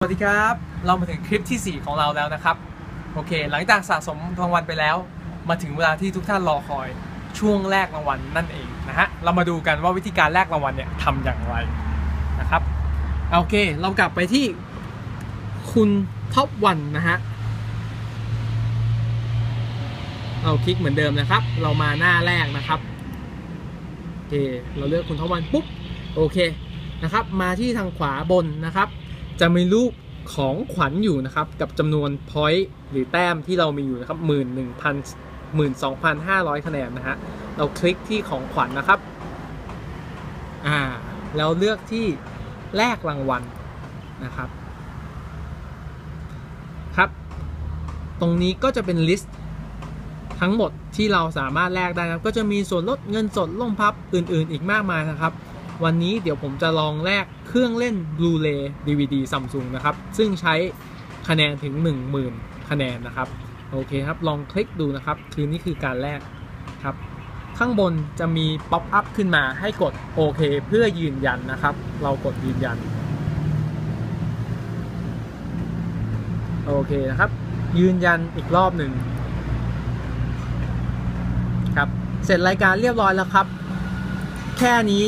สวัสดีครับ เรามาถึงคลิปที่ 4 ของเราแล้วนะครับ โอเค หลังจากสะสมรางวัลไปแล้ว มาถึงเวลาที่ทุกท่านรอคอยช่วงแรกรางวัลนั่นเองนะฮะ เรามาดูกันว่าวิธีการแลกรางวัลเนี่ยทำอย่างไรนะครับ โอเค เรากลับไปที่คุณท็อปวันนะฮะ เราคลิกเหมือนเดิมนะครับ เรามาหน้าแรกนะครับ โอเค เราเลือกคุณท็อปวันปุ๊บ โอเคนะครับ มาที่ทางขวาบนนะครับ จะมีรูปของขวัญอยู่นะครับ กับจำนวนพอยต์หรือแต้มที่เรามีอยู่นะครับหมื่นหนึ่งพันหมื่นสองพันห้าร้อยคะแนนนะฮะเราคลิกที่ของขวัญนะครับอ่าแล้วเลือกที่แลกรางวัลนะครับครับ ตรงนี้ก็จะเป็นลิสต์ทั้งหมดที่เราสามารถแลกได้นะครับ ก็จะมีส่วนลดเงินสดล่มพับอื่น ๆ อีกมากมายนะครับ วันนี้เดี๋ยวผมจะลองแลกเครื่องเล่น Blu-ray DVD Samsung นะครับ ซึ่งใช้คะแนนถึง 10,000 คะแนนนะครับ โอเคครับ ลองคลิกดูนะครับ คือนี่คือการแลกครับ ข้างบนจะมีป๊อปอัพขึ้นมาให้กดโอเคเพื่อยืนยันนะครับ เรากดยืนยัน โอเคนะครับ ยืนยันอีกรอบหนึ่งครับ เสร็จรายการเรียบร้อยแล้วครับ แค่นี้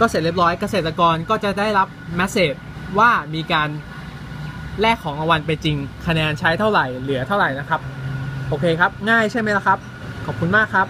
ก็เสร็จเรียบร้อยเกษตรกรก็จะได้รับแมสเซจว่ามีการแลกของรางวัลไปจริง คะแนนใช้เท่าไหร่เหลือเท่าไหร่นะครับ โอเคครับ ง่ายใช่ไหมล่ะครับ ขอบคุณมากครับ